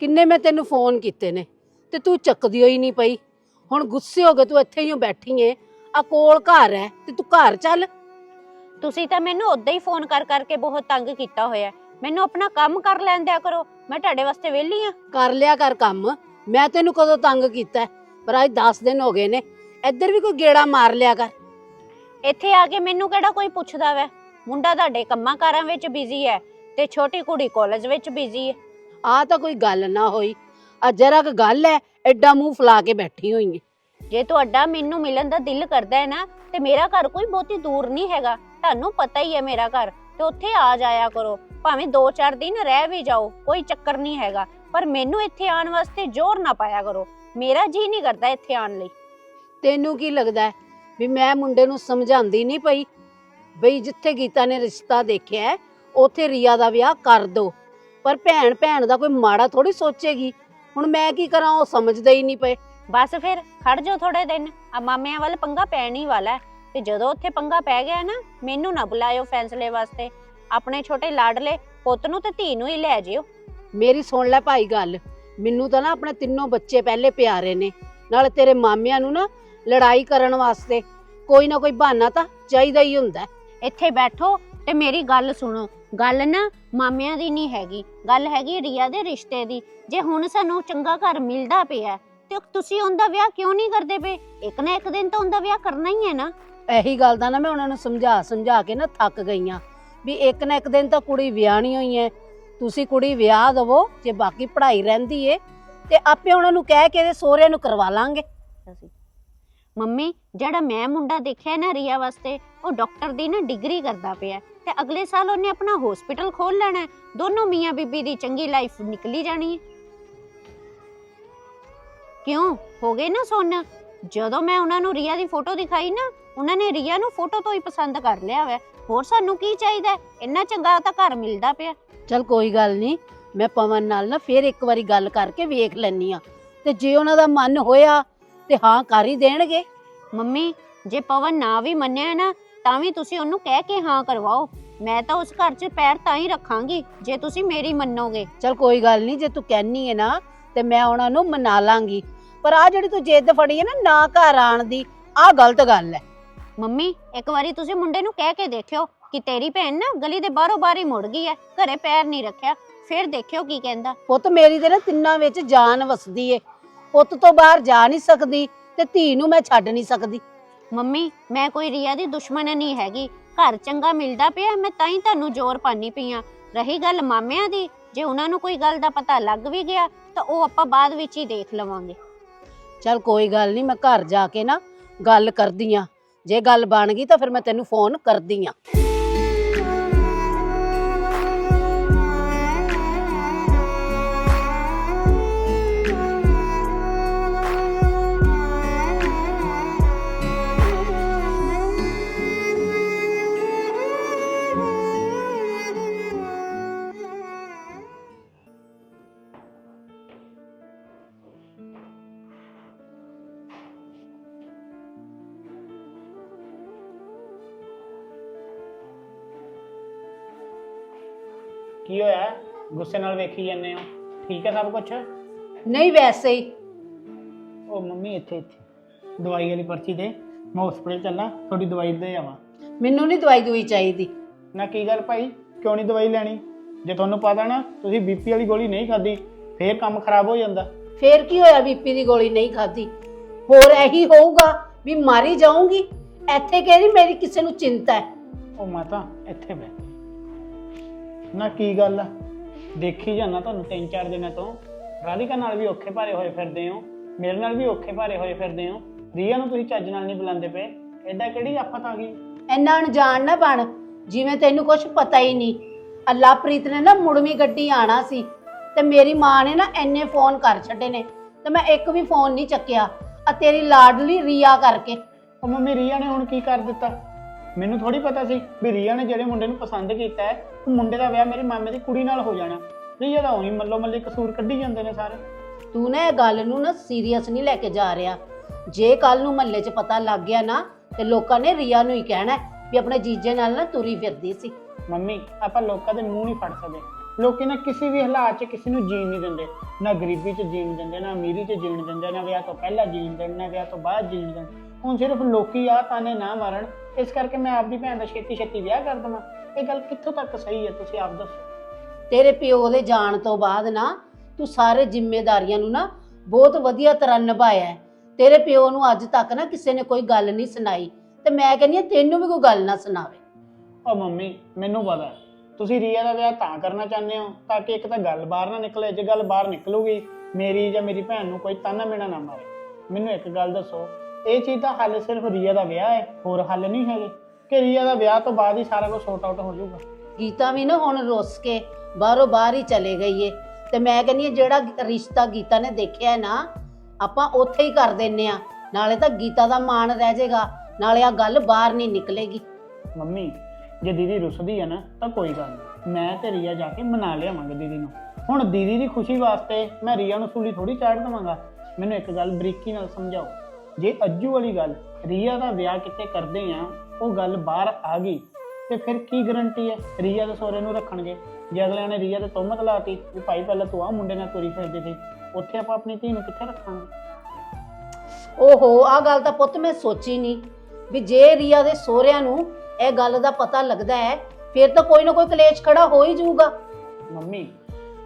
ਕਿੰਨੇ ਮੈਂ ਤੈਨੂੰ ਫੋਨ ਕੀਤੇ ਨੇ ਤੇ ਤੂੰ ਚੱਕਦੀ ਹੋਈ ਨਹੀਂ ਪਈ। ਹੁਣ ਗੁੱਸੇ ਹੋ ਕੇ ਤੂੰ ਇੱਥੇ ਹੀ ਓ ਬੈਠੀ ਏ। ਆ ਕੋਲ ਘਰ ਹੈ ਤੇ ਤੂੰ ਘਰ ਚੱਲ। ਤੁਸੀਂ ਤਾਂ ਮੈਨੂੰ ਉਦਾਂ ਹੀ ਫੋਨ ਕਰ ਕਰਕੇ ਬਹੁਤ ਤੰਗ ਕੀਤਾ ਹੋਇਆ। ਹੈ। ਮੈਨੂੰ ਆਪਣਾ ਕੰਮ ਕਰ ਲੈਣ ਦਿਆ ਕਰੋ। ਮੈਂ ਤੁਹਾਡੇ ਵਾਸਤੇ ਵਿਹਲੀ ਆ। ਕਰ ਲਿਆ ਕਰ ਕੰਮ। ਮੈਂ ਤੈਨੂੰ ਕਦੋਂ ਤੰਗ ਕੀਤਾ ਹੈ? ਪਰ ਅੱਜ 10 ਦਿਨ ਹੋ ਗਏ ਨੇ। ਇੱਧਰ ਵੀ ਕੋਈ ਗੇੜਾ ਮਾਰ ਲਿਆ ਕਰ। ਇੱਥੇ ਆ ਕੇ ਮੈਨੂੰ ਕਿਹੜਾ ਕੋਈ ਪੁੱਛਦਾ ਵੈ? ਮੁੰਡਾ ਤੁਹਾਡੇ ਕੰਮਾਂ ਕਾਰਾਂ ਵਿੱਚ ਬਿਜ਼ੀ ਹੈ ਤੇ ਛੋਟੀ ਕੁੜੀ ਕਾਲਜ ਵਿੱਚ ਬਿਜ਼ੀ ਹੈ ਆ ਤਾਂ ਕੋਈ ਗੱਲ ਨਾ ਹੋਈ। ਆ ਜਰਾ ਕੁ ਗੱਲ ਹੈ ਐਡਾ ਮੂੰਹ ਫੁਲਾ ਕੇ ਬੈਠੀ ਹੋਈ ਏ ਜੇ ਤੁਹਾਡਾ ਮੈਨੂੰ ਮਿਲਣ ਦਾ ਦਿਲ ਕਰਦਾ ਹੈ ਨਾ ਤੇ ਮੇਰਾ ਘਰ ਕੋਈ ਬਹੁਤੀ ਦੂਰ ਨਹੀਂ ਹੈਗਾ। ਤੁਹਾਨੂੰ ਪਤਾ ਹੀ ਹੈ ਮੇਰਾ ਘਰ ਤੇ ਉੱਥੇ ਆ ਜਾਇਆ ਕਰੋ। ਭਾਵੇਂ 2-4 ਦਿਨ ਰਹਿ ਵੀ ਜਾਓ ਕੋਈ ਚੱਕਰ ਨਹੀਂ ਹੈਗਾ। ਪਰ ਮੈਨੂੰ ਇੱਥੇ ਆਉਣ ਵਾਸਤੇ ਜ਼ੋਰ ਨਾ ਪਾਇਆ ਕਰੋ। ਮੇਰਾ ਜੀ ਨਹੀਂ ਕਰਦਾ ਇੱਥੇ ਆਉਣ ਲਈ। ਤੈਨੂੰ ਕੀ ਲੱਗਦਾ ਹੈ ਵੀ ਮੈਂ ਮੁੰਡੇ ਨੂੰ ਸਮਝਾਉਂਦੀ ਨਹੀਂ ਪਈ? ਬਈ ਜਿੱਥੇ ਗੀਤਾ ਨੇ ਰਿਸ਼ਤਾ ਦੇਖਿਆ ਹੈ, ਉੱਥੇ ਰੀਆ ਦਾ ਵਿਆਹ ਕਰ ਦੋ। ਪਰ ਭੈਣ ਭੈਣ ਦਾ ਕੋਈ ਮਾੜਾ ਥੋੜੀ ਸੋਚੇਗੀ। ਹੁਣ ਮੈਂ ਕੀ ਕਰਾਂ ਉਹ ਸਮਝਦੇ ਹੀ ਨਹੀਂ ਪਏ। ਬਸ ਫਿਰ ਖੜ ਜਾਓ ਥੋੜੇ ਦਿਨ। ਆ ਮਾਮਿਆਂ ਵੱਲ ਪੰਗਾ ਪੈਣ ਹੀ ਵਾਲਾ ਹੈ। ਤੇ ਜਦੋਂ ਉੱਥੇ ਪੰਗਾ ਪੈ ਗਿਆ ਨਾ ਮੈਨੂੰ ਨਾ ਬੁਲਾਇਓ ਫੈਸਲੇ ਵਾਸਤੇ। ਆਪਣੇ ਛੋਟੇ ਲਾਡਲੇ ਪੁੱਤ ਨੂੰ ਤੇ ਧੀ ਨੂੰ ਹੀ ਲੈ ਜਿਓ। ਮੇਰੀ ਸੁਣ ਲੈ ਭਾਈ ਗੱਲ। ਮੈਨੂੰ ਤਾਂ ਨਾ ਆਪਣੇ ਤਿੰਨੋਂ ਬੱਚੇ ਪਹਿਲੇ ਪਿਆਰੇ ਨੇ। ਨਾਲੇ ਤੇਰੇ ਮਾਮਿਆਂ ਨੂੰ ਨਾ ਲੜਾਈ ਕਰਨ ਵਾਸਤੇ ਕੋਈ ਨਾ ਕੋਈ ਬਹਾਨਾ ਤਾਂ ਚਾਹੀਦਾ ਹੀ ਹੁੰਦਾ ਹੈ। ਇੱਥੇ ਬੈਠੋ ਤੇ ਮੇਰੀ ਗੱਲ ਸੁਣੋ ਗੱਲ ਨਾ ਮਾਮਿਆਂ ਦੀ ਨਹੀਂ ਹੈਗੀ ਗੱਲ ਹੈਗੀ ਰੀਆ ਦੇ ਰਿਸ਼ਤੇ ਦੀ। ਜੇ ਹੁਣ ਸਾਨੂੰ ਚੰਗਾ ਘਰ ਮਿਲਦਾ ਪਿਆ ਤੇ ਤੁਸੀਂ ਉਹਦਾ ਵਿਆਹ ਕਿਉਂ ਨਹੀਂ ਕਰਦੇ ਪਏ? ਇੱਕ ਨਾ ਇੱਕ ਦਿਨ ਤਾਂ ਉਹਦਾ ਵਿਆਹ ਕਰਨਾ ਹੀ ਹੈ ਨਾ। ਇਹੀ ਗੱਲ ਦਾ ਨਾ ਮੈਂ ਉਹਨਾਂ ਨੂੰ ਸਮਝਾ ਸਮਝਾ ਕੇ ਨਾ ਥੱਕ ਗਈਆਂ ਵੀ ਇੱਕ ਨਾ ਇੱਕ ਦਿਨ ਤਾਂ ਕੁੜੀ ਵਿਆਹਣੀ ਹੋਈ ਹੈ। ਤੁਸੀਂ ਕੁੜੀ ਵਿਆਹ ਦਵੋ ਜੇ ਬਾਕੀ ਪੜ੍ਹਾਈ ਰਹਿੰਦੀ ਏ ਤੇ ਆਪੇ ਉਹਨਾਂ ਨੂੰ ਕਹਿ ਕੇ ਇਹਦੇ ਸਹੁਰੇ ਨੂੰ ਕਰਵਾ ਲਾਂਗੇ। ਅਸੀਂ। ਮੰਮੀ ਜਿਹੜਾ ਮੈਂ ਮੁੰਡਾ ਦੇਖਿਆ ਨਾ ਰੀਆ ਵਾਸਤੇ ਉਹ ਡਾਕਟਰ ਦੀ ਨਾ ਡਿਗਰੀ ਕਰਦਾ ਪਿਆ। ਤੇ ਅਗਲੇ ਸਾਲ ਉਹਨੇ ਆਪਣਾ ਹਸਪੀਟਲ ਖੋਲ ਲੈਣਾ ਹੈ। ਦੋਨੋਂ ਮੀਆਂ ਬੀਬੀ ਦੀ ਚੰਗੀ ਲਾਈਫ ਨਿਕਲੀ ਜਾਣੀ ਹੈ। ਕਿਉਂ? ਹੋ ਗਏ ਨਾ ਸੁਣ। ਜਦੋਂ ਮੈਂ ਉਹਨਾਂ ਨੂੰ ਰੀਆ ਦੀ ਫੋਟੋ ਦਿਖਾਈ ਨਾ ਉਹਨਾਂ ਨੇ ਰੀਆ ਨੂੰ ਫੋਟੋ ਤੋਂ ਹੀ ਪਸੰਦ ਕਰ ਲਿਆ ਵੈ ਹੋਰ ਸਾਨੂੰ ਕੀ ਚਾਹੀਦਾ ਹੈ? ਇੰਨਾ ਚੰਗਾ ਤਾਂ ਘਰ ਮਿਲਦਾ ਪਿਆ। ਚਲ ਕੋਈ ਗੱਲ ਨਹੀਂ ਮੈਂ ਪਵਨ ਨਾਲ ਨਾ ਫੇਰ ਇੱਕ ਵਾਰੀ ਗੱਲ ਕਰਕੇ ਵੇਖ ਲੈਣੀ ਆ ਤੇ ਜੇ ਉਹਨਾਂ ਦਾ ਮਨ ਹੋਇਆ ਤੇ ਹਾਂ ਕਰ ਹੀ ਦੇਣਗੇ। ਮੰਮੀ ਜੇ ਪਵਨ ਨਾ ਵੀ ਮੰਨਿਆ ਨਾ ਤਾਂ ਵੀ ਤੁਸੀਂ ਉਹਨੂੰ ਕਹਿ ਕੇ ਹਾਂ ਕਰਵਾਓ। ਮੈਂ ਤਾਂ ਉਸ ਘਰ 'ਚ ਪੈਰ ਤਾਂ ਹੀ ਰੱਖਾਂਗੀ ਜੇ ਤੁਸੀਂ ਮੇਰੀ ਮੰਨੋਗੇ। ਚਲ ਕੋਈ ਗੱਲ ਨਹੀਂ ਜੇ ਤੂੰ ਕਹਿਨੀ ਹੈ ਨਾ ਤੇ ਮੈਂ ਉਹਨਾਂ ਨੂੰ ਮਨਾ ਲਾਂਗੀ। ਪਰ ਆ ਜਿਹੜੀ ਤੂੰ ਜਿੱਦ ਫੜੀ ਹੈ ਨਾ ਨਾ ਘਰ ਆਣ ਦੀ ਆ ਗਲਤ ਗੱਲ ਹੈ ਮੰਮੀ ਇੱਕ ਵਾਰੀ ਤੁਸੀਂ ਮੁੰਡੇ ਨੂੰ ਕਹਿ ਕੇ ਦੇਖਿਓ ਕਿ ਤੇਰੀ ਭੈਣ ਨਾ ਗਲੀ ਦੇ ਬਾਹਰੋਂ ਬਾਹਰ ਹੀ ਮੁੜ ਗਈ ਹੈ ਘਰੇ ਪੈਰ ਨਹੀਂ ਰੱਖਿਆ ਫਿਰ ਦੇਖਿਓ ਕੀ ਕਹਿੰਦਾ। ਪੁੱਤ ਮੇਰੀ ਤੇ ਨਾ ਤਿੰਨਾਂ ਵਿੱਚ ਜਾਨ ਵਸਦੀ ਏ। ਪੁੱਤ ਤੋਂ ਬਾਹਰ ਜਾ ਨਹੀਂ ਸਕਦੀ ਤੇ ਧੀ ਨੂੰ ਮੈਂ ਛੱਡ ਨਹੀਂ ਸਕਦੀ। ਮੰਮੀ ਮੈਂ ਕੋਈ ਰੀਆ ਦੀ ਦੁਸ਼ਮਣ ਨਹੀਂ ਹੈਗੀ। ਘਰ ਚੰਗਾ ਮਿਲਦਾ ਪਿਆ, ਮੈਂ ਤਾਂ ਹੀ ਤੁਹਾਨੂੰ ਜ਼ੋਰ ਪਾਣੀ ਪਈਆਂ ਰਹੀ ਗੱਲ ਮਾਮਿਆਂ ਦੀ, ਜੇ ਉਹਨਾਂ ਨੂੰ ਕੋਈ ਗੱਲ ਦਾ ਪਤਾ ਲੱਗ ਵੀ ਗਿਆ, ਤਾਂ ਉਹ ਆਪਾਂ ਬਾਅਦ ਵਿੱਚ ਹੀ ਦੇਖ ਲਵਾਂਗੇ। ਚਲ ਕੋਈ ਗੱਲ ਨਹੀਂ, ਮੈਂ ਘਰ ਜਾ ਕੇ ਨਾ ਗੱਲ ਕਰਦੀ ਆ ਜੇ ਗੱਲ ਬਣ ਗਈ ਤਾਂ ਫਿਰ ਮੈਂ ਤੈਨੂੰ ਫੋਨ ਕਰਦੀ ਆ ਕੀ ਹੋਇਆ? ਗੁੱਸੇ ਨਾਲ ਵੇਖੀ ਜਾਂਦੇ ਹੋ। ਠੀਕ ਹੈ ਸਭ ਕੁਝ ਨਹੀਂ ਵੈਸੇ ਹੀ। ਉਹ ਮੰਮੀ ਇੱਥੇ ਇੱਥੇ। ਦਵਾਈ ਵਾਲੀ ਪਰਚੀ ਦੇ। ਮੈਂ ਹਸਪੀਟਲ ਚੱਲਾਂ ਤੁਹਾਡੀ ਦਵਾਈ ਦੇ ਆਵਾਂ। ਮੈਨੂੰ ਨਹੀਂ ਦਵਾਈ ਦੂਈ ਚਾਹੀਦੀ। ਨਾ ਕੀ ਗੱਲ ਭਾਈ? ਕਿਉਂ ਨਹੀਂ ਦਵਾਈ ਲੈਣੀ? ਜੇ ਤੁਹਾਨੂੰ ਪਤਾ ਨਾ ਤੁਸੀਂ ਬੀਪੀ ਵਾਲੀ ਗੋਲੀ ਨਹੀਂ ਖਾਦੀ ਫੇਰ ਕੰਮ ਖਰਾਬ ਹੋ ਜਾਂਦਾ। ਫੇਰ ਕੀ ਹੋਇਆ ਬੀਪੀ ਦੀ ਗੋਲੀ ਨਹੀਂ ਖਾਦੀ ਹੋਰ ਇਹੀ ਹੋਊਗਾ ਵੀ ਮਾਰੀ ਜਾਊਂਗੀ? ਇੱਥੇ ਕਿਹੜੀ ਮੇਰੀ ਕਿਸੇ ਨੂੰ ਚਿੰਤਾ ਹੈ। ਉਹ ਮਾਤਾ ਇੱਥੇ ਬੈ ਨਾ ਕੀ ਗੱਲ ਆ? ਦੇਖੀ ਜਾਣਾ ਤੁਹਾਨੂੰ ਤਿੰਨ ਚਾਰ ਦਿਨਾਂ ਤੋਂ। ਰਾਧਿਕਾ ਨਾਲ ਵੀ ਔਖੇ ਭਾਰੇ ਹੋਏ ਫਿਰਦੇ ਹੋ। ਮੇਰੇ ਨਾਲ ਵੀ ਔਖੇ ਭਾਰੇ ਹੋਏ ਫਿਰਦੇ ਹੋ। ਰੀਆ ਨੂੰ ਤੁਸੀਂ ਚੱਜ ਨਾਲ ਨਹੀਂ ਬੁਲਾਉਂਦੇ ਪਏ। ਐਡਾ ਕਿਹੜੀ ਆਫਤ ਆ ਗਈ? ਇੰਨਾ ਅਣਜਾਣ ਨਾ ਬਣ। ਜਿਵੇਂ ਤੈਨੂੰ ਕੁਝ ਪਤਾ ਹੀ ਨਹੀਂ। ਅੱਲਾ ਪ੍ਰੀਤ ਨੇ ਨਾ ਮੁੜਵੀਂ ਗੱਡੀ ਆਣਾ ਸੀ। ਤੇ ਮੇਰੀ ਮਾਂ ਨੇ ਨਾ ਐਨੇ ਫੋਨ ਕਰ ਛੱਡੇ ਨੇ। ਤੇ ਮੈਂ ਇੱਕ ਵੀ ਫੋਨ ਨਹੀਂ ਚੱਕਿਆ। ਆ ਤੇਰੀ ਲਾਡਲੀ ਰੀਆ ਕਰਕੇ। ਉਹ ਮੰਮੀ ਰੀਆ ਨੇ ਹੁਣ ਕੀ ਕਰ ਦਿੱਤਾ? ਮੈਨੂੰ ਥੋੜੀ ਪਤਾ ਸੀ ਵੀ ਰੀਆ ਨੇ ਜਿਹੜੇ ਮੁੰਡੇ ਨੂੰ ਪਸੰਦ ਕੀਤਾ ਹੈ ਉਹ ਮੁੰਡੇ ਦਾ ਵਿਆਹ ਮੇਰੇ ਮਾਮੇ ਦੀ ਕੁੜੀ ਨਾਲ ਹੋ ਜਾਣਾ। ਰੀਆ ਦਾ ਉਹੀ ਮੱਲੋ ਮੱਲੀ ਕਸੂਰ ਕੱਢੀ ਜਾਂਦੇ ਨੇ ਸਾਰੇ। ਤੂੰ ਨਾ ਇਹ ਗੱਲ ਨੂੰ ਨਾ ਸੀਰੀਅਸ ਨਹੀਂ ਲੈ ਕੇ ਜਾ ਰਿਹਾ। ਜੇ ਕੱਲ ਨੂੰ ਮਹੱਲੇ 'ਚ ਪਤਾ ਲੱਗ ਗਿਆ ਨਾ ਤੇ ਲੋਕਾਂ ਨੇ ਰੀਆ ਨੂੰ ਹੀ ਕਹਿਣਾ ਹੈ ਵੀ ਆਪਣੇ ਜੀਜੇ ਨਾਲ ਨਾ ਤੁਰੀ ਫਿਰਦੀ ਸੀ। ਮੰਮੀ ਆਪਾਂ ਲੋਕਾਂ ਦੇ ਮੂੰਹ ਨਹੀਂ ਫੜ ਸਕਦੇ। ਲੋਕੀ ਨਾ ਕਿਸੇ ਵੀ ਹਾਲਾਤ 'ਚ ਕਿਸੇ ਨੂੰ ਜੀਣ ਨਹੀਂ ਦਿੰਦੇ। ਨਾ ਗਰੀਬੀ 'ਚ ਜੀਣ ਦਿੰਦੇ ਨਾ ਅਮੀਰੀ 'ਚ ਜੀਣ ਦਿੰਦੇ ਨਾ ਵਿਆਹ ਤੋਂ ਪਹਿਲਾਂ ਜੀਣ ਦਿੰਦੇ ਨਾ ਵਿਆਹ ਤੋਂ ਬਾਅਦ ਜੀਣ ਦਿੰਦੇ। ਹੁਣ ਸਿਰਫ ਲੋਕੀ ਆ ਤਾਨੇ ਨਾ ਮਾਰਨ ਇਸ ਕਰਕੇ ਮੈਂ ਆਪਦੀ ਭੈਣ ਦਾ ਛੇਤੀ ਛੇਤੀ ਵਿਆਹ ਕਰ ਦਵਾਂ। ਇਹ ਗੱਲ ਕਿੱਥੋਂ ਤੱਕ ਸਹੀ ਹੈ ਤੁਸੀਂ ਆਪ ਦੱਸੋ। ਤੇਰੇ ਪਿਓ ਦੇ ਜਾਣ ਤੋਂ ਬਾਅਦ ਨਾ ਤੂੰ ਸਾਰੇ ਜ਼ਿੰਮੇਵਾਰੀਆਂ ਨੂੰ ਨਾ ਬਹੁਤ ਵਧੀਆ ਤਰ੍ਹਾਂ ਨਿਭਾਇਆ ਹੈ। ਤੇਰੇ ਪਿਓ ਨੂੰ ਅੱਜ ਤੱਕ ਨਾ ਕਿਸੇ ਨੇ ਕੋਈ ਗੱਲ ਨਹੀਂ ਸੁਣਾਈ। ਤੇ ਮੈਂ ਕਹਿੰਦੀ ਹਾਂ ਤੈਨੂੰ ਵੀ ਕੋਈ ਗੱਲ ਨਾ ਸੁਣਾਵੇ। ਉਹ ਮੰਮੀ ਮੈਨੂੰ ਪਤਾ ਹੈ, ਤੁਸੀਂ ਰੀਆ ਦਾ ਵਿਆਹ ਤਾਂ ਕਰਨਾ ਚਾਹੁੰਦੇ ਹੋ ਤਾਂ ਕਿ ਇੱਕ ਤਾਂ ਗੱਲ ਬਾਹਰ ਨਾ ਨਿਕਲੇ। ਜੇ ਗੱਲ ਬਾਹਰ ਨਿਕਲੂਗੀ ਮੇਰੀ ਜਾਂ ਮੇਰੀ ਭੈਣ ਨੂੰ ਕੋਈ ਤਾਨਾ ਮੇਣਾ ਨਾ ਮਾਰੇ। ਮੈਨੂੰ ਇੱਕ ਗੱਲ ਦੱਸੋ ਇਹ ਚੀਜ਼ ਦਾ ਹੱਲ ਸਿਰਫ ਰੀਆ ਦਾ ਵਿਆਹ ਹੈ ਹੋਰ ਹੱਲ ਨਹੀਂ ਹੈਗੇ। ਕਿ ਰੀਆ ਦਾ ਵਿਆਹ ਤੋਂ ਬਾਅਦ ਹੀ ਸਾਰਾ ਕੁਝ ਸੌਟ ਆਊਟ ਹੋ ਜਾਊਗਾ। ਗੀਤਾ ਵੀ ਨਾ ਹੁਣ ਰੁੱਸ ਕੇ ਬਾਹਰੋਂ ਬਾਹਰ ਹੀ ਚਲੇ ਗਈ ਏ। ਤੇ ਮੈਂ ਕਹਿੰਦੀ ਹਾਂ ਜਿਹੜਾ ਰਿਸ਼ਤਾ ਗੀਤਾ ਨੇ ਦੇਖਿਆ ਹੈ ਨਾ ਆਪਾਂ ਉੱਥੇ ਹੀ ਕਰ ਦਿੰਨੇ ਆ ਨਾਲੇ ਤਾਂ ਗੀਤਾ ਦਾ ਮਾਣ ਰਹਿ ਜਾਏਗਾ ਨਾਲੇ ਆ ਗੱਲ ਬਾਹਰ ਨਹੀਂ ਨਿਕਲੇਗੀ। ਮੰਮੀ ਜੇ ਦੀਦੀ ਰੁੱਸਦੀ ਹੈ ਨਾ ਤਾਂ ਕੋਈ ਗੱਲ ਨਹੀਂ। ਮੈਂ ਤੇ ਰੀਆ ਜਾ ਕੇ ਮਨਾ ਲਿਆਵਾਂਗੇ ਦੀਦੀ ਨੂੰ। ਹੁਣ ਦੀਦੀ ਦੀ ਖੁਸ਼ੀ ਵਾਸਤੇ ਮੈਂ ਰੀਆ ਨੂੰ ਸੂਲੀ ਥੋੜੀ ਚਾੜ ਦਵਾਂਗਾ। ਮੈਨੂੰ ਇੱਕ ਗੱਲ ਬਰੀਕੀ ਨਾਲ ਸਮਝਾਓ। ਜੇ ਅੱਜੂ ਵਾਲੀ ਗੱਲ ਰੀਆ ਦਾ ਵਿਆਹ ਕਿਤੇ ਕਰਦੇ ਆ ਉਹ ਗੱਲ ਬਾਹਰ ਆ ਗਈ ਤੇ ਫਿਰ ਕੀ ਗਰੰਟੀ ਹੈ ਰੀਆ ਦੇ ਸਹੁਰੇ ਨੂੰ ਰੱਖਣਗੇ। ਜੇ ਅਗਲਿਆਂ ਨੇ ਰੀਆ ਤੇ ਤੋਮਤ ਲਾਤੀ ਵੀ ਭਾਈ ਪਹਿਲਾਂ ਤੂੰ ਆ ਮੁੰਡੇ ਨਾਲ ਤੁਰੀ ਫਿਰਦੀ ਸੀ ਉੱਥੇ ਆਪਾਂ ਆਪਣੀ ਧੀ ਨੂੰ ਕਿੱਥੇ ਰੱਖਾਂਗੇ? ਓਹੋ ਆ ਗੱਲ ਤਾਂ ਪੁੱਤ ਮੈਂ ਸੋਚੀ ਨਹੀਂ ਵੀ ਜੇ ਰੀਆ ਦੇ ਸਹੁਰਿਆਂ ਨੂੰ ਇਹ ਗੱਲ ਦਾ ਪਤਾ ਲੱਗਦਾ ਹੈ ਫਿਰ ਤਾਂ ਕੋਈ ਨਾ ਕੋਈ ਕਲੇਸ਼ ਖੜਾ ਹੋ ਹੀ ਜਾਊਗਾ। ਮੰਮੀ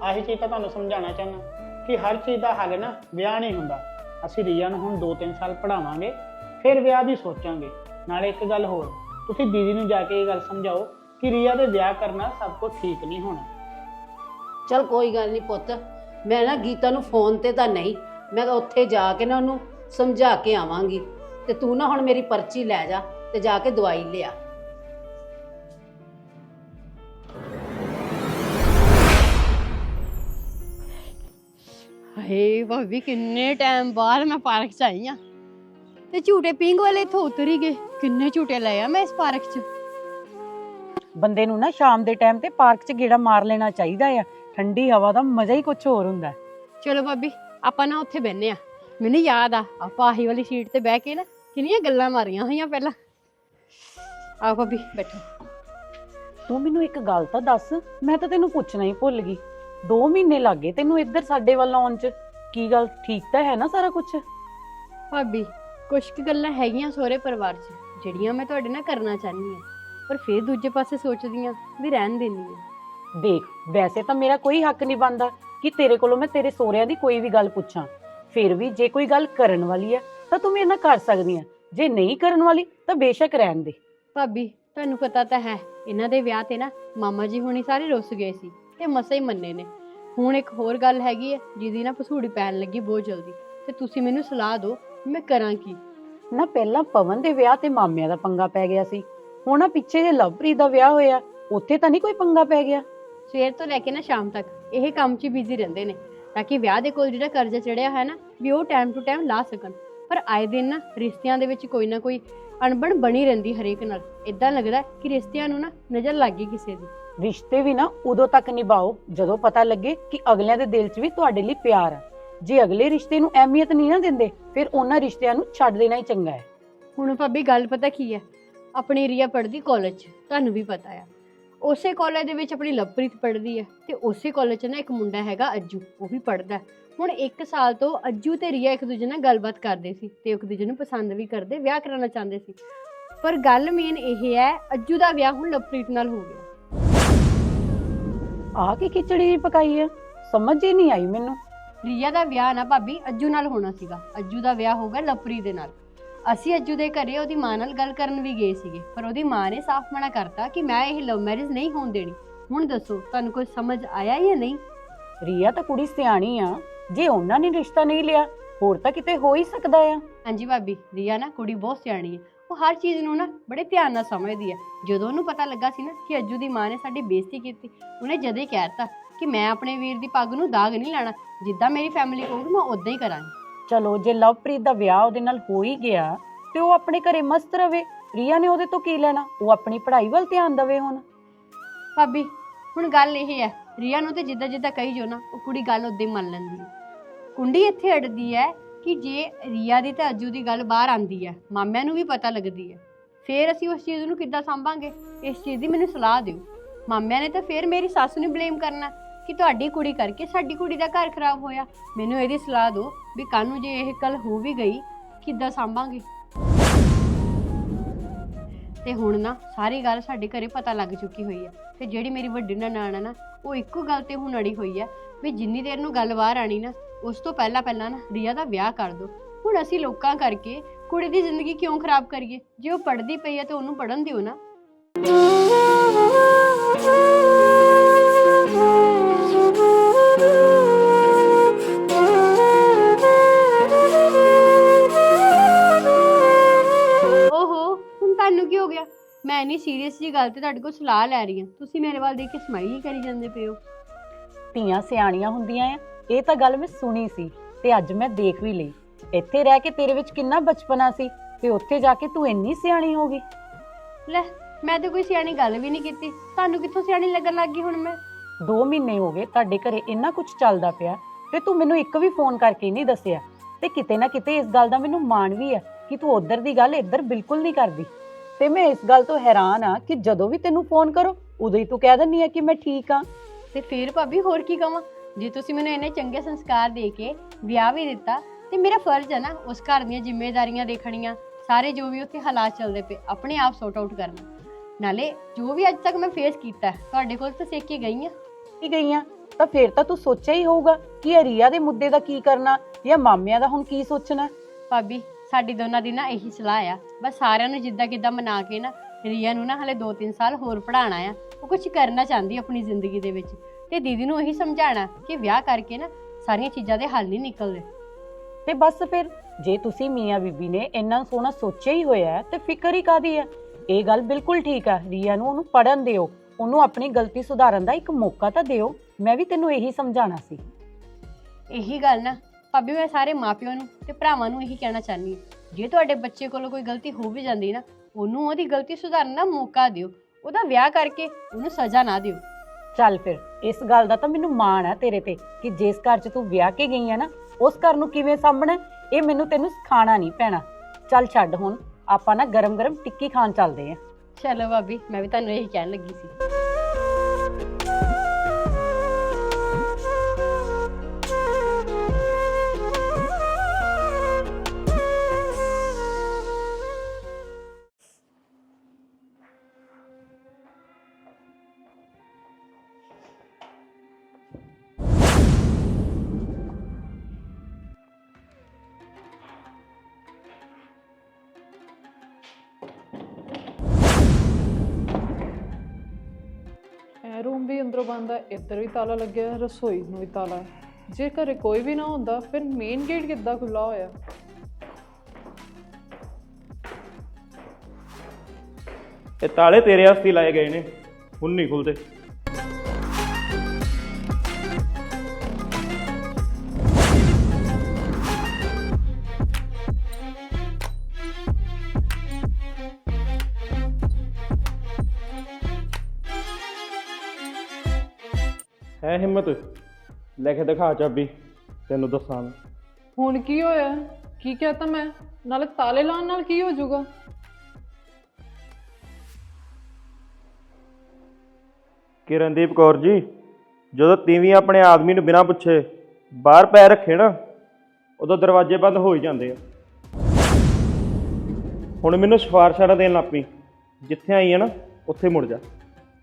ਆਹੀ ਚੀਜ਼ ਤਾਂ ਤੁਹਾਨੂੰ ਸਮਝਾਉਣਾ ਚਾਹੁੰਦਾ ਕਿ ਹਰ ਚੀਜ਼ ਦਾ ਹੱਲ ਨਾ ਵਿਆਹ ਨਹੀਂ ਹੁੰਦਾ। ਅਸੀਂ ਰੀਆ ਨੂੰ ਹੁਣ 2-3 ਸਾਲ ਪੜਾਵਾਂਗੇ ਫਿਰ ਵਿਆਹ ਦੀ ਸੋਚਾਂਗੇ। ਨਾਲੇ ਇੱਕ ਗੱਲ ਹੋਰ, ਤੁਸੀਂ ਦੀਦੀ ਨੂੰ ਜਾ ਕੇ ਇਹ ਗੱਲ ਸਮਝਾਓ ਕਿ ਰੀਆ ਦੇ ਵਿਆਹ ਕਰਨਾ ਸਭ ਕੁਝ ਠੀਕ ਨਹੀਂ ਹੋਣਾ। ਚਲ ਕੋਈ ਗੱਲ ਨਹੀਂ ਪੁੱਤ, ਮੈਂ ਨਾ ਗੀਤਾ ਨੂੰ ਫੋਨ ਤੇ ਤਾਂ ਨਹੀਂ, ਮੈਂ ਉੱਥੇ ਜਾ ਕੇ ਨਾ ਉਹਨੂੰ ਸਮਝਾ ਕੇ ਆਵਾਂਗੀ। ਤੇ ਤੂੰ ਨਾ ਹੁਣ ਮੇਰੀ ਪਰਚੀ ਲੈ ਜਾ ਤੇ ਜਾ ਕੇ ਦਵਾਈ ਲਿਆ। ਹਾਏ ਭਾਬੀ ਕਿੰਨੇ ਟਾਈਮ ਬਾਅਦ ਮੈਂ ਪਾਰਕ ਚ ਆਈ ਆ। ਤੇ ਝੂਟੇ ਪਿੰਗ ਵਾਲੇ ਇੱਥੋਂ ਉਤਰ ਹੀ ਗਏ। ਕਿੰਨੇ ਝੂਟੇ ਲਏ ਆ ਮੈਂ ਇਸ ਪਾਰਕ ਚ। ਬੰਦੇ ਨੂੰ ਨਾ ਸ਼ਾਮ ਦੇ ਟਾਈਮ ਤੇ ਪਾਰਕ 'ਚ ਗੇੜਾ ਮਾਰ ਲੈਣਾ ਚਾਹੀਦਾ ਆ। ਠੰਡੀ ਹਵਾ ਦਾ ਮਜ਼ਾ ਹੀ ਕੁਝ ਹੋਰ ਹੁੰਦਾ। ਚਲੋ ਭਾਬੀ ਆਪਾਂ ਨਾ ਉੱਥੇ ਬੈੰਨੇ ਆ। ਮੈਨੂੰ ਯਾਦ ਆ ਆਪਾਂ ਆਹੀ ਵਾਲੀ ਸੀਟ ਤੇ ਬਹਿ ਕੇ ਨਾ ਕਿੰਨੀਆਂ ਗੱਲਾਂ ਮਾਰੀਆਂ ਹੋਈਆਂ ਪਹਿਲਾਂ। ਆਓ ਭਾਬੀ ਬੈਠੋ। ਤੂੰ ਮੈਨੂੰ ਇੱਕ ਗੱਲ ਤਾਂ ਦੱਸ ਮੈਂ ਤਾਂ ਤੈਨੂੰ ਪੁੱਛਣਾ ਹੀ ਭੁੱਲ ਗਈ। 2 ਮਹੀਨੇ ਲੱਗੇ ਤੈਨੂੰ ਇੱਧਰ ਸਾਡੇ ਵੱਲ ਆਉਣ 'ਚ। ਕੀ ਗੱਲ ਠੀਕ ਤਾਂ ਹੈ ਨਾ ਸਾਰਾ ਕੁਝ ਭਾਬੀ ਕੁਝ ਕੁ ਗੱਲਾਂ ਹੈਗੀਆਂ ਸਹੁਰੇ ਪਰਿਵਾਰ 'ਚ ਜਿਹੜੀਆਂ ਮੈਂ ਤੁਹਾਡੇ ਨਾਲ ਕਰਨਾ ਚਾਹਨੀ ਆ ਪਰ ਫੇਰ ਦੂਜੇ ਪਾਸੇ ਸੋਚਦੀ ਆ ਵੀ ਰਹਿਣ ਦੇਣੀ ਆ ਦੇਖ ਵੈਸੇ ਤਾਂ ਮੇਰਾ ਕੋਈ ਹੱਕ ਨਹੀਂ ਬਣਦਾ ਕਿ ਤੇਰੇ ਕੋਲੋਂ ਮੈਂ ਤੇਰੇ ਸੋਹਰਿਆਂ ਦੀ ਕੋਈ ਵੀ ਗੱਲ ਪੁੱਛਾਂ। ਫਿਰ ਵੀ ਜੇ ਕੋਈ ਗੱਲ ਕਰਨ ਵਾਲੀ ਹੈ ਤਾਂ ਤੂੰ ਮੇਰੇ ਨਾਲ ਕਰ ਸਕਦੀ ਹੈ। ਜੇ ਨਹੀਂ ਕਰਨ ਵਾਲੀ ਤਾਂ ਬੇਸ਼ੱਕ ਰਹਿਣ ਦੇ। ਭਾਬੀ ਤੁਹਾਨੂੰ ਪਤਾ ਤਾਂ ਹੈ ਇਹਨਾਂ ਦੇ ਵਿਆਹ ਤੇ ਨਾ ਮਾਮਾ ਜੀ ਹੁਣੀ ਸਾਰੇ ਰੁੱਸ ਗਏ ਸੀ। ਤੇ ਮਸੇ ਹੀ ਮੰਨੇ ਨੇ। ਹੁਣ ਇੱਕ ਹੋਰ ਗੱਲ ਹੈਗੀ ਹੈ ਜਿਹਦੀ ਨਾ ਪਸੂੜੀ ਪੈਣ ਲੱਗੀ ਬਹੁਤ ਜਲਦੀ। ਤੇ ਤੁਸੀਂ ਮੈਨੂੰ ਸਲਾਹ ਦਿਓ ਮੈਂ ਕਰਾਂ ਕੀ? ਨਾ ਪਹਿਲਾਂ ਪਵਨ ਦੇ ਵਿਆਹ ਤੇ ਮਾਮਿਆਂ ਦਾ ਪੰਗਾ ਪੈ ਗਿਆ ਸੀ। ਹੁਣ ਆ ਪਿੱਛੇ ਜੇ ਲਵਪ੍ਰੀਤ ਦਾ ਵਿਆਹ ਹੋਇਆ ਉੱਥੇ ਤਾਂ ਨਹੀਂ ਕੋਈ ਪੰਗਾ ਪੈ ਗਿਆ। ਸਵੇਰ ਤੋਂ ਲੈ ਕੇ ਨਾ ਸ਼ਾਮ ਤੱਕ ਇਹ ਕੰਮ 'ਚ ਬਿਜ਼ੀ ਰਹਿੰਦੇ ਨੇ। ਤਾਂ ਕਿ ਵਿਆਹ ਦੇ ਕੋਲ ਜਿਹੜਾ ਕਰਜ਼ਾ ਚੜਿਆ ਹੈ ਨਾ ਵੀ ਉਹ ਟਾਈਮ ਟੂ ਟਾਈਮ ਲਾ ਸਕਣ। ਪਰ ਆਏ ਦਿਨ ਨਾ ਰਿਸ਼ਤਿਆਂ ਦੇ ਵਿੱਚ ਕੋਈ ਨਾ ਕੋਈ ਅਣਬਣ ਬਣੀ ਰਹਿੰਦੀ ਹਰੇਕ ਨਾਲ। ਇਦਾਂ ਲੱਗਦਾ ਕਿ ਰਿਸ਼ਤਿਆਂ ਨੂੰ ਨਾ ਨਜ਼ਰ ਲੱਗ ਗਈ ਕਿਸੇ ਦੀ। ਰਿਸ਼ਤੇ ਵੀ ਨਾ ਉਦੋਂ ਤੱਕ ਨਿਭਾਓ, ਜਦੋਂ ਪਤਾ ਲੱਗੇ ਕਿ ਅਗਲਿਆਂ ਦੇ ਦਿਲ 'ਚ ਵੀ ਤੁਹਾਡੇ ਲਈ ਪਿਆਰ ਹੈ ਜੇ ਅਗਲੇ ਰਿਸ਼ਤੇ ਨੂੰ ਅਹਿਮੀਅਤ ਨਹੀਂ ਨਾ ਦਿੰਦੇ, ਫਿਰ ਉਹਨਾਂ ਰਿਸ਼ਤਿਆਂ ਨੂੰ ਛੱਡ ਦੇਣਾ ਹੀ ਚੰਗਾ ਹੈ। ਹੁਣ ਭਾਬੀ, ਗੱਲ ਪਤਾ ਕੀ ਹੈ? ਆਪਣੀ ਰੀਆ ਪੜ੍ਹਦੀ ਕਾਲਜ 'ਚ, ਤੁਹਾਨੂੰ ਵੀ ਪਤਾ ਆ। ਉਸੇ ਕਾਲਜ ਦੇ ਵਿੱਚ ਆਪਣੀ ਲਵਪ੍ਰੀਤ ਪੜ੍ਹਦੀ ਹੈ ਤੇ ਉਸੇ ਕਾਲਜ 'ਚ ਨਾ ਇੱਕ ਮੁੰਡਾ ਹੈਗਾ ਅੱਜੂ, ਉਹ ਵੀ ਪੜ੍ਹਦਾ ਹੁਣ 1 ਸਾਲ ਤੋਂ ਅੱਜੂ ਤੇ ਰੀਆ ਇੱਕ ਦੂਜੇ ਨਾਲ ਗੱਲਬਾਤ ਕਰਦੇ ਸੀ ਤੇ ਇੱਕ ਦੂਜੇ ਨੂੰ ਪਸੰਦ ਵੀ ਕਰਦੇ, ਵਿਆਹ ਕਰਾਉਣਾ ਚਾਹੁੰਦੇ ਸੀ। ਪਰ ਗੱਲ ਮੇਨ ਇਹ ਹੈ, ਅੱਜੂ ਦਾ ਵਿਆਹ ਹੁਣ ਲਵਪ੍ਰੀਤ ਨਾਲ ਹੋ ਗਿਆ। ਆਹ ਕੀ ਖਿਚੜੀ ਪਕਾਈ ਹੈ ਸਮਝ ਹੀ ਨਹੀਂ ਆਈ ਮੈਨੂੰ। ਰੀਆ ਦਾ ਵਿਆਹ ਨਾ ਭਾਬੀ ਅੱਜੂ ਨਾਲ ਹੋਣਾ ਸੀਗਾ। ਅੱਜੂ ਦਾ ਵਿਆਹ ਹੋਗਾ ਲਵਪ੍ਰੀਤ ਦੇ ਨਾਲ। ਅਸੀਂ ਅੱਜੂ ਦੇ ਘਰੇ ਉਹਦੀ ਮਾਂ ਨਾਲ ਗੱਲ ਕਰਨ ਵੀ ਗਏ ਸੀਗੇ ਪਰ ਉਹਦੀ ਮਾਂ ਨੇ ਸਾਫ਼ ਮਨਾ ਕਰਤਾ ਕਿ ਮੈਂ ਇਹ ਲਵ ਮੈਰਿਜ ਨਹੀਂ ਹੋਣ ਦੇਣੀ। ਹੁਣ ਦੱਸੋ ਤੁਹਾਨੂੰ ਕੁਝ ਸਮਝ ਆਇਆ ਜਾਂ ਨਹੀਂ? ਰੀਆ ਤਾਂ ਕੁੜੀ ਸਿਆਣੀ ਆ। ਜੇ ਉਹਨਾਂ ਨੇ ਰਿਸ਼ਤਾ ਨਹੀਂ ਲਿਆ ਹੋਰ ਤਾਂ ਕਿਤੇ ਹੋ ਹੀ ਸਕਦਾ ਆ। ਹਾਂਜੀ ਭਾਬੀ ਰੀਆ ਨਾ ਕੁੜੀ ਬਹੁਤ ਸਿਆਣੀ ਹੈ ਉਹ ਹਰ ਚੀਜ਼ ਨੂੰ ਨਾ ਬੜੇ ਧਿਆਨ ਨਾਲ ਸਮਝਦੀ ਹੈ ਜਦੋਂ ਉਹਨੂੰ ਪਤਾ ਲੱਗਾ ਸੀ ਨਾ ਕਿ ਅੱਜੂ ਦੀ ਮਾਂ ਨੇ ਸਾਡੀ ਬੇਇੱਜ਼ਤੀ ਕੀਤੀ ਉਹਨੇ ਜਦੇ ਕਹਿ ਦਿੱਤਾ ਕਿ ਮੈਂ ਆਪਣੇ ਵੀਰ ਦੀ ਪੱਗ ਨੂੰ ਦਾਗ ਨਹੀਂ ਲਾਣਾ ਜਿੱਦਾਂ ਮੇਰੀ ਫੈਮਿਲੀ ਕਹੂਗੀ ਮੈਂ ਉਦਾਂ ਹੀ ਕਰਾਂਗੀ। ਚਲੋ ਜੇ ਲਵਪ੍ਰੀਤ ਦਾ ਵਿਆਹ ਉਹਦੇ ਨਾਲ ਹੋ ਹੀ ਗਿਆ ਤੇ ਉਹ ਆਪਣੇ ਘਰੇ ਮਸਤ ਰਵੇ। ਰੀਆ ਨੇ ਉਹਦੇ ਤੋਂ ਕੀ ਲੈਣਾ? ਉਹ ਆਪਣੀ ਪੜ੍ਹਾਈ ਵੱਲ ਧਿਆਨ ਦੇਵੇ ਹੁਣ। ਭਾਬੀ ਹੁਣ ਗੱਲ ਇਹ ਹੈ ਰੀਆ ਨੂੰ ਤੇ ਜਿੱਦਾਂ ਜਿੱਦਾਂ ਕਹੀ ਜੋ ਨਾ ਉਹ ਕੁੜੀ ਗੱਲ ਉਦਾਂ ਹੀ ਮੰਨ ਲੈਂਦੀ ਹੈ ਕੁੰਡੀ ਇੱਥੇ ਅੜਦੀ ਹੈ ਕਿ ਜੇ ਰੀਆ ਦੀ ਤੇ ਅੱਜੂ ਦੀ ਗੱਲ ਬਾਹਰ ਆਂਦੀ ਹੈ ਮਾਮਿਆਂ ਨੂੰ ਵੀ ਪਤਾ ਲੱਗਦੀ ਹੈ ਫੇਰ ਅਸੀਂ ਉਸ ਚੀਜ਼ ਨੂੰ ਕਿੱਦਾਂ ਸੰਭਾਂਗੇ? ਇਸ ਚੀਜ਼ ਦੀ ਮੈਨੂੰ ਸਲਾਹ ਦਿਓ। ਮਾਮਿਆਂ ਨੇ ਤਾਂ ਫੇਰ ਮੇਰੀ ਸੱਸ ਨੂੰ ਬਲੇਮ ਕਰਨਾ ਕਿ ਤੁਹਾਡੀ ਕੁੜੀ ਕਰਕੇ ਸਾਡੀ ਕੁੜੀ ਦਾ ਘਰ ਖਰਾਬ ਹੋਇਆ। ਮੈਨੂੰ ਇਹਦੀ ਸਲਾਹ ਦਿਓ ਵੀ ਕੱਲ ਨੂੰ ਜੇ ਇਹ ਕੱਲ ਹੋ ਵੀ ਗਈ, ਕਿੱਦਾਂ ਸੰਭਾਂਗੇ? ਤੇ ਹੁਣ ਨਾ ਸਾਰੀ ਗੱਲ ਸਾਡੇ ਘਰੇ ਪਤਾ ਲੱਗ ਚੁੱਕੀ ਹੋਈ ਹੈ ਤੇ ਜਿਹੜੀ ਮੇਰੀ ਵੱਡੀ ਨਨਾਣ ਹੈ ਨਾ, ਉਹ ਇੱਕੋ ਗੱਲ ਤੇ ਹੁਣ ਅੜੀ ਹੋਈ ਹੈ ਵੀ ਜਿੰਨੀ ਦੇਰ ਨੂੰ ਗੱਲ ਬਾਹਰ ਆਣੀ ਨਾ ਉਸ ਤੋਂ ਪਹਿਲਾਂ ਪਹਿਲਾਂ ਨਾ ਰੀਆ ਦਾ ਵਿਆਹ ਕਰ ਦਿਓ। ਹੁਣ ਅਸੀਂ ਲੋਕਾਂ ਕਰਕੇ ਕੁੜੀ ਦੀ ਜ਼ਿੰਦਗੀ ਕਿਉਂ ਖਰਾਬ ਕਰੀਏ? ਜੇ ਉਹ ਪੜ੍ਹਦੀ ਪਈ ਹੈ ਤੇ ਉਹਨੂੰ ਪੜਨ ਦਿਓ ਨਾ। ਓਹੋ, ਹੁਣ ਤੁਹਾਨੂੰ ਕੀ ਹੋ ਗਿਆ? ਮੈਂ ਨਹੀਂ ਸੀਰੀਅਸ ਜੀ ਗੱਲ ਤੇ ਤੁਹਾਡੇ ਕੋਲ ਸਲਾਹ ਲੈ ਰਹੀ ਹਾਂ। ਤੁਸੀਂ ਮੇਰੇ ਵੱਲ ਦੇਖ ਕੇ ਸਮਾਈਲ ਹੀ ਕਰੀ ਜਾਂਦੇ ਪਏ ਹੋ। ਧੀਆਂ ਸਿਆਣੀਆਂ ਹੁੰਦੀਆਂ ਆ। ਇਹ ਤਾਂ ਗੱਲ ਮੈਂ ਸੁਣੀ ਸੀ ਤੇ ਅੱਜ ਮੈਂ ਦੇਖ ਵੀ ਲਈ। ਇੱਥੇ ਰਹਿ ਕੇ ਤੇਰੇ ਵਿੱਚ ਕਿੰਨਾ ਬਚਪਨਾ ਸੀ ਤੇ ਉੱਥੇ ਜਾ ਕੇ ਤੂੰ ਇੰਨੀ ਸਿਆਣੀ ਹੋ ਗਈ। ਲੈ ਮੈਂ ਤਾਂ ਕੋਈ ਸਿਆਣੀ ਗੱਲ ਵੀ ਨਹੀਂ ਕੀਤੀ। ਤੁਹਾਨੂੰ ਕਿੱਥੋਂ ਸਿਆਣੀ ਲੱਗਣ ਲੱਗ ਗਈ ਹੁਣ ਮੈਂ? 2 ਮਹੀਨੇ ਹੋ ਗਏ ਤੁਹਾਡੇ ਘਰੇ ਇੰਨਾ ਕੁਝ ਚੱਲਦਾ ਪਿਆ ਤੇ ਤੂੰ ਮੈਨੂੰ ਇੱਕ ਵੀ ਫੋਨ ਕਰਕੇ ਨਹੀਂ ਦੱਸਿਆ। ਤੇ ਕਿਤੇ ਨਾ ਕਿਤੇ ਇਸ ਗੱਲ ਦਾ ਮੈਨੂੰ ਮਾਣ ਵੀ ਹੈ ਕਿ ਤੂੰ ਉਧਰ ਦੀ ਗੱਲ ਇੱਧਰ ਬਿਲਕੁਲ ਨਹੀਂ ਕਰਦੀ। ਤੇ ਮੈਂ ਇਸ ਗੱਲ ਤੋਂ ਹੈਰਾਨ ਆ ਕਿ ਜਦੋਂ ਵੀ ਤੈਨੂੰ ਫੋਨ ਕਰੋ ਉਦੋਂ ਹੀ ਤੂੰ ਕਹਿ ਦਿੰਦੀ ਆ ਕਿ ਮੈਂ ਠੀਕ ਆ। ਤੇ ਫਿਰ ਭਾਬੀ ਹੋਰ ਕੀ ਕਵਾਂ? ਜੇ ਤੁਸੀਂ ਮੈਨੂੰ ਇੰਨੇ ਚੰਗੇ ਸੰਸਕਾਰ ਦੇ ਕੇ ਵਿਆਹ ਵੀ ਦਿੱਤਾ ਤੇ ਮੇਰਾ ਫਰਜ਼ ਹੈ ਨਾ ਉਸ ਘਰ ਦੀਆਂ ਜ਼ਿੰਮੇਵਾਰੀਆਂ ਦੇਖਣੀਆਂ। ਸਾਰੇ ਜੋ ਵੀ ਉੱਥੇ ਹਾਲਾਤ ਚੱਲਦੇ ਪਏ ਆਪਣੇ ਆਪ ਸੌਟ ਆਊਟ ਕਰਨਾ। ਨਾਲੇ ਜੋ ਵੀ ਅੱਜ ਤੱਕ ਮੈਂ ਫੇਸ ਕੀਤਾ ਹੈ, ਤੁਹਾਡੇ ਕੋਲ ਤਾਂ ਸਿੱਖ ਕੇ ਗਈ ਆ ਹੀ ਗਈਆਂ ਤਾਂ ਫਿਰ ਤਾਂ ਤੂੰ ਸੋਚਿਆ ਹੀ ਹੋਊਗਾ ਕਿ ਇਹ ਰੀਆ ਦੇ ਮੁੱਦੇ ਦਾ ਕੀ ਕਰਨਾ ਜਾਂ ਮਾਮਿਆਂ ਦਾ ਹੁਣ ਕੀ ਸੋਚਣਾ। ਭਾਬੀ ਸਾਡੀ ਦੋਨਾਂ ਦੀ ਨਾ ਇਹੀ ਸਲਾਹ ਆ। ਬਸ ਸਾਰਿਆਂ ਨੂੰ ਜਿੱਦਾਂ ਕਿੱਦਾਂ ਮਨਾ ਕੇ ਨਾ ਰੀਆ ਨੂੰ ਨਾ ਹਲੇ 2-3 ਸਾਲ ਹੋਰ ਪੜਾਉਣਾ ਆ। ਉਹ ਕੁਝ ਕਰਨਾ ਚਾਹੁੰਦੀ ਆਪਣੀ ਜ਼ਿੰਦਗੀ ਦੇ ਵਿੱਚ। ਤੇ ਦੀਦੀ ਨੂੰ ਇਹੀ ਸਮਝਾਉਣਾ ਕਿ ਵਿਆਹ ਕਰਕੇ ਨਾ ਸਾਰੀਆਂ ਚੀਜ਼ਾਂ ਦੇ ਹੱਲ ਨਹੀਂ ਨਿਕਲਦੇ। ਤੇ ਬਸ ਫਿਰ ਜੇ ਤੁਸੀਂ ਮੀਆਂ ਬੀਬੀ ਨੇ ਇੰਨਾ ਸੋਹਣਾ ਸੋਚਿਆ ਹੀ ਹੋਇਆ ਹੈ ਤੇ ਫਿਕਰ ਹੀ ਕਾਦੀ ਹੈ? ਇਹ ਗੱਲ ਬਿਲਕੁਲ ਠੀਕ ਆ ਰੀਆ ਨੂੰ ਉਹਨੂੰ ਪੜਨ ਦਿਓ। ਉਹਨੂੰ ਆਪਣੀ ਗਲਤੀ ਸੁਧਾਰਨ ਦਾ ਇੱਕ ਮੌਕਾ ਤਾਂ ਦਿਓ। ਮੈਂ ਵੀ ਤੈਨੂੰ ਇਹੀ ਸਮਝਾਉਣਾ ਸੀ। ਇਹੀ ਗੱਲ ਨਾ ਭਾਬੀ ਮੈਂ ਸਾਰੇ ਮਾਪਿਆਂ ਨੂੰ ਤੇ ਭਰਾਵਾਂ ਨੂੰ ਇਹੀ ਕਹਿਣਾ ਚਾਹਨੀ ਹਾਂ। ਜੇ ਤੁਹਾਡੇ ਬੱਚੇ ਕੋਲੋਂ ਕੋਈ ਗਲਤੀ ਹੋ ਵੀ ਜਾਂਦੀ ਨਾ ਉਹਨੂੰ ਉਹਦੀ ਗਲਤੀ ਸੁਧਾਰਨ ਦਾ ਮੌਕਾ ਦਿਓ। ਉਹਦਾ ਵਿਆਹ ਕਰਕੇ ਉਹਨੂੰ ਸਜ਼ਾ ਨਾ ਦਿਓ। ਚੱਲ ਫਿਰ, ਇਸ ਗੱਲ ਦਾ ਤਾਂ ਮੈਨੂੰ ਮਾਣ ਆ ਤੇਰੇ ਤੇ ਕਿ ਜਿਸ ਘਰ 'ਚ ਤੂੰ ਵਿਆਹ ਕੇ ਗਈ ਆ ਨਾ, ਉਸ ਘਰ ਨੂੰ ਕਿਵੇਂ ਸਾਂਭਣਾ ਇਹ ਮੈਨੂੰ ਤੈਨੂੰ ਸਿਖਾਣਾ ਨਹੀਂ ਪੈਣਾ। ਚੱਲ ਛੱਡ ਹੁਣ, ਆਪਾਂ ਨਾ ਗਰਮ-ਗਰਮ ਟਿੱਕੀ ਖਾਣ ਚੱਲਦੇ ਆਂ। ਚਲੋ ਭਾਬੀ, ਮੈਂ ਵੀ ਤੁਹਾਨੂੰ ਇਹੀ ਕਹਿਣ ਲੱਗੀ ਸੀ। ਵੀ ਇੱਧਰ ਵੀ ਤਾਲਾ ਲੱਗਿਆ, ਰਸੋਈ ਨੂੰ ਵੀ ਤਾਲਾ। ਜੇ ਘਰੇ ਕੋਈ ਵੀ ਨਾ ਹੁੰਦਾ, ਫਿਰ ਮੇਨ ਗੇਟ ਕਿੱਦਾਂ ਖੁੱਲਾ ਹੋਇਆ? ਇਹ ਤਾਲੇ ਤੇਰੇ ਵਾਸਤੇ ਹੀ ਲਾਏ ਗਏ ਨੇ, ਹੁਣ ਨਹੀਂ ਖੁੱਲਦੇ ਲੈ ਕੇ ਦਿਖਾ ਚਾਬੀ ਤੈਨੂੰ ਦੱਸਾਂ ਮੈਂ। ਹੁਣ ਕੀ ਹੋਇਆ? ਕੀ ਕਹਤਾ ਮੈਂ? ਨਾਲੇ ਤਾਲੇ ਲਾਉਣ ਨਾਲ ਕੀ ਹੋ ਜਾਊਗਾ? ਕਿਰਨਦੀਪ ਕੌਰ ਜੀ ਜਦੋਂ ਤੀਵੀਂ ਆਪਣੇ ਆਦਮੀ ਨੂੰ ਬਿਨਾਂ ਪੁੱਛੇ ਬਾਹਰ ਪੈ ਰੱਖੇ ਨਾ ਉਦੋਂ ਦਰਵਾਜ਼ੇ ਬੰਦ ਹੋ ਹੀ ਜਾਂਦੇ ਆ। ਹੁਣ ਮੈਨੂੰ ਸਿਫਾਰਸ਼ਾਂ ਨਾ ਦੇਣ ਲੱਗ ਪਈ। ਜਿੱਥੇ ਆਈ ਆ ਨਾ ਉੱਥੇ ਮੁੜ ਜਾ।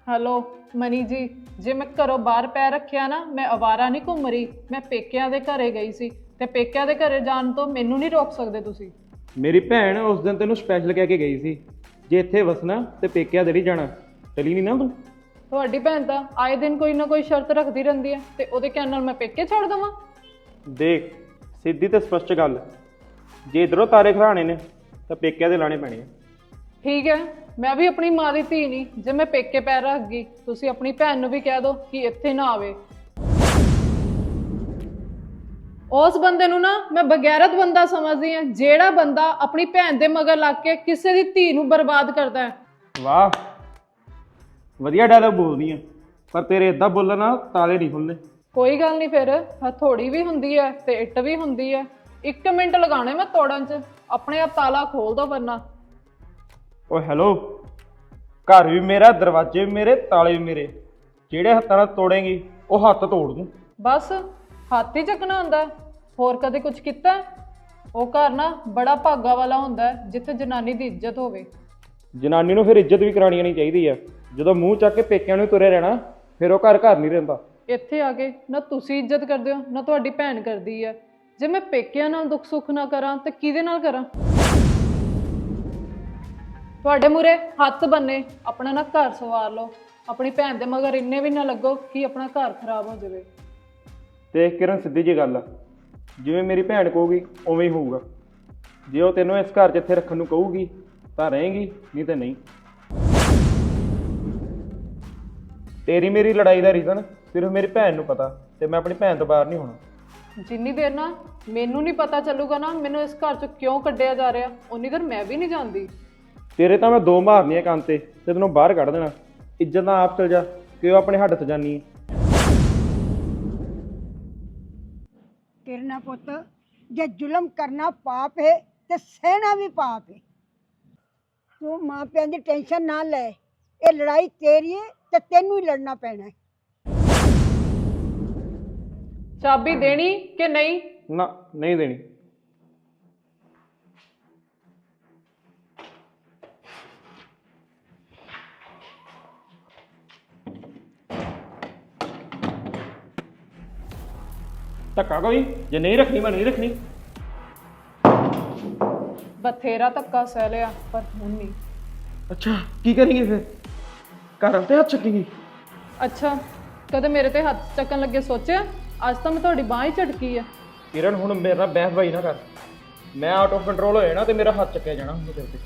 ਹੈਲੋ ਮਨੀ ਜੀ ਜੇ ਮੈਂ ਘਰੋਂ ਬਾਹਰ ਪੈ ਰੱਖਿਆ ਨਾ ਮੈਂ ਅਵਾਰਾ ਨਹੀਂ ਘੁੰਮ ਰਹੀ। ਮੈਂ ਪੇਕਿਆਂ ਦੇ ਘਰੇ ਗਈ ਸੀ ਤੇ ਪੇਕਿਆਂ ਦੇ ਘਰੇ ਜਾਣ ਤੋਂ ਮੈਨੂੰ ਨਹੀਂ ਰੋਕ ਸਕਦੇ ਤੁਸੀਂ। ਮੇਰੀ ਭੈਣ ਉਸ ਦਿਨ ਤੈਨੂੰ ਸਪੈਸ਼ਲ ਕਹਿ ਕੇ ਗਈ ਸੀ ਜੇ ਇੱਥੇ ਵਸਣਾ ਤੇ ਪੇਕਿਆ ਦੇ ਨਹੀਂ ਜਾਣਾ। ਚਲੀ ਨਹੀਂ ਨਾ ਤੂੰ? ਤੁਹਾਡੀ ਭੈਣ ਤਾਂ ਆਏ ਦਿਨ ਕੋਈ ਨਾ ਕੋਈ ਸ਼ਰਤ ਰੱਖਦੀ ਰਹਿੰਦੀ ਹੈ ਤੇ ਉਹਦੇ ਕਹਿਣ ਨਾਲ ਮੈਂ ਪੇਕੇ ਛੱਡ ਦਵਾਂ। ਦੇਖ ਸਿੱਧੀ ਤੇ ਸਪਸ਼ਟ ਗੱਲ। ਜੇ ਇਧਰੋਂ ਤਾਰੇ ਖਰਾਣੇ ਨੇ ਤਾਂ ਪੇਕਿਆਂ ਦੇ ਲਾਣੇ ਪੈਣੇ ਆ। ਠੀਕ ਹੈ ਮੈਂ ਵੀ ਆਪਣੀ ਮਾਂ ਦੀ ਧੀ ਨਹੀਂ ਜੇ ਮੈਂ ਪੇਕੇ ਪੈਰ ਰੱਖ ਗਈ ਤੁਸੀਂ ਆਪਣੀ ਭੈਣ ਨੂੰ ਵੀ ਕਹਿ ਦਿਓ ਕਿ ਇੱਥੇ ਨਾ ਆਵੇ। ਉਸ ਬੰਦੇ ਨੂੰ ਨਾ ਮੈਂ ਬਗੈਰਤ ਬੰਦਾ ਸਮਝਦੀ ਹਾਂ ਜਿਹੜਾ ਬੰਦਾ ਆਪਣੀ ਭੈਣ ਦੇ ਮਗਰ ਲੱਗ ਕੇ ਕਿਸੇ ਦੀ ਧੀ ਨੂੰ ਬਰਬਾਦ ਕਰਦਾ ਹੈ। ਵਾਹ ਵਧੀਆ ਡਾਇਲੌਗ ਬੋਲਦੀ ਆ ਪਰ ਤੇਰੇ ਇਦਾਂ ਬੋਲਣ ਨਾਲ ਤਾਲੇ ਨਹੀਂ ਖੁੱਲਦੇ ਕੋਈ ਗੱਲ ਨਹੀਂ ਫਿਰ ਹਥੋੜੀ ਵੀ ਹੁੰਦੀ ਹੈ ਤੇ ਇੱਟ ਵੀ ਹੁੰਦੀ ਹੈ। 1 ਮਿੰਟ ਲਗਾਉਣੇ ਮੈਂ ਤੋੜਨ 'ਚ ਆਪਣੇ ਆਪ ਤਾਲਾ ਖੋਲ ਦੋ ਵਰਨਾ। ਓ ਹੈਲੋ। ਘਰ ਵੀ ਮੇਰਾ ਦਰਵਾਜ਼ੇ ਵੀ ਮੇਰੇ ਤਾਲੇ ਵੀ ਮੇਰੇ। ਜਿਹੜੇ ਹੱਥਾਂ ਨਾਲ ਤੋੜੇਂਗੀ ਉਹ ਹੱਥ ਤੋੜ ਦੂੰ। ਬਸ ਹੱਥ ਹੀ ਚੱਕਣਾ ਹੁੰਦਾ ਹੈ। ਹੋਰ ਕਦੇ ਕੁਝ ਕੀਤਾ ਹੈ? ਉਹ ਘਰ ਨਾ ਬੜਾ ਭਾਗਾ ਵਾਲਾ ਹੁੰਦਾ ਹੈ, ਜਿੱਥੇ ਜਨਾਨੀ ਦੀ ਇੱਜ਼ਤ ਹੋਵੇ। ਜਨਾਨੀ ਨੂੰ ਫਿਰ ਇੱਜ਼ਤ ਵੀ ਕਰਾਉਣੀ ਨਹੀਂ ਚਾਹੀਦੀ ਆ ਜਦੋਂ ਮੂੰਹ ਚੱਕ ਕੇ ਪੇਕਿਆਂ ਨੂੰ ਤੁਰੇ ਰਹਿਣਾ ਫਿਰ ਉਹ ਘਰ ਘਰ ਨਹੀਂ ਰਹਿੰਦਾ। ਇੱਥੇ ਆ ਕੇ ਨਾ ਤੁਸੀਂ ਇੱਜ਼ਤ ਕਰਦੇ ਹੋ ਨਾ ਤੁਹਾਡੀ ਭੈਣ ਕਰਦੀ ਹੈ। ਜੇ ਮੈਂ ਪੇਕਿਆਂ ਨਾਲ ਦੁੱਖ ਸੁੱਖ ਨਾ ਕਰਾਂ ਤੇ ਕਿਹਦੇ ਨਾਲ ਕਰਾਂ? ਤੁਹਾਡੇ ਮੂਰੇ ਹੱਥ ਬੰਨੇ ਆਪਣਾ ਨਾ ਘਰ ਸਵਾਰ ਲਓ। ਆਪਣੀ ਭੈਣ ਦੇ ਮਗਰ ਇੰਨੇ ਵੀ ਨਾ ਲੱਗੋ ਕਿ ਆਪਣਾ ਘਰ ਖਰਾਬ ਹੋ ਜਾਵੇ। ਤੇ ਕਿਰਨ ਸਿੱਧੀ ਜੀ ਗੱਲ ਆ। ਜਿਵੇਂ ਮੇਰੀ ਭੈਣ ਕਹੂਗੀ ਉਵੇਂ ਹੀ ਹੋਊਗਾ। ਜੇ ਉਹ ਤੈਨੂੰ ਇਸ ਘਰ 'ਚ ਇੱਥੇ ਰੱਖਣ ਨੂੰ ਕਹੂਗੀ ਤਾਂ ਰਹੇਂਗੀ ਨਹੀਂ ਤੇ ਨਹੀਂ। ਤੇਰੀ ਮੇਰੀ ਲੜਾਈ ਦਾ ਰੀਜ਼ਨ ਸਿਰਫ ਮੇਰੀ ਭੈਣ ਨੂੰ ਪਤਾ ਤੇ ਮੈਂ ਆਪਣੀ ਭੈਣ ਤੋਂ ਬਾਹਰ ਨਹੀਂ ਹੋਣਾ। ਜਿੰਨੀ ਦੇਰ ਨਾ ਮੈਨੂੰ ਨਹੀਂ ਪਤਾ ਚੱਲੂਗਾ ਨਾ ਮੈਨੂੰ ਇਸ ਘਰ ਚੋਂ ਕਿਉਂ ਕੱਢਿਆ ਜਾ ਰਿਹਾ ਉਨੀ ਦੇਰ ਮੈਂ ਵੀ ਨਹੀਂ ਜਾਂਦੀ ਤੇਰੇ ਤਾਂ ਮੈਂ ਦੋ ਮਾਰਨੀਆਂ ਕੰਨ ਤੇ ਤੇ ਤੈਨੂੰ ਬਾਹਰ ਕੱਢ ਦੇਣਾ। ਇੱਜ਼ਤ ਨਾਲ ਆਪ ਚਲ ਜਾ ਕਿ ਉਹ ਆਪਣੇ ਹੱਡ ਤੇ ਜਾਨੀ ਹੈ ਕਿਰਨਾ ਪੁੱਤ ਜੇ ਜ਼ੁਲਮ ਕਰਨਾ ਪਾਪ ਹੈ ਤੇ ਸਹਿਣਾ ਵੀ ਪਾਪ ਹੈ ਤੂੰ ਮਾਂ ਪਿਆਂ ਦੀ ਟੈਨਸ਼ਨ ਨਾ ਲੈ ਇਹ ਲੜਾਈ ਤੇਰੀ ਹੈ ਤੇ ਤੈਨੂੰ ਹੀ ਲੜਨਾ ਪੈਣਾ ਹੈ ਚਾਬੀ ਦੇਣੀ ਕਿ ਨਹੀਂ? ਨਾ ਨਹੀਂ ਦੇਣੀ। ਧੱਕਾ ਕੋਈ? ਜੇ ਨਹੀਂ ਰੱਖਣੀ ਮੈਂ ਨਹੀਂ ਰੱਖਣੀ। ਬਥੇਰਾ ਧੱਕਾ ਸਹਿ ਲਿਆ ਪਰ ਹੁਣ ਨਹੀਂ। ਅੱਛਾ ਕੀ ਕरेंगे ਫਿਰ? ਘਰ ਤੇ ਹੱਥ ਚੱਕੇਗੀ ਅੱਛਾ ਕਦੇ ਮੇਰੇ ਤੇ ਹੱਥ ਚੱਕਣ ਲੱਗੇ ਸੋਚਿਆ? ਅੱਜ ਤਾਂ ਮੈਂ ਤੁਹਾਡੀ ਬਾਂਹ ਹੀ ਝਟਕੀ ਆ। ਕਿਰਨ ਹੁਣ ਮੇਰਾ ਬਹਿਸ ਬਾਈ ਨਾ ਕਰ। ਮੈਂ ਆਊਟ ਆਫ ਕੰਟਰੋਲ ਹੋ ਜਾਣਾ ਤੇ ਮੇਰਾ ਹੱਥ ਚੱਕਿਆ ਜਾਣਾ ਹੁਣ ਤੇਰੇ ਤੇ।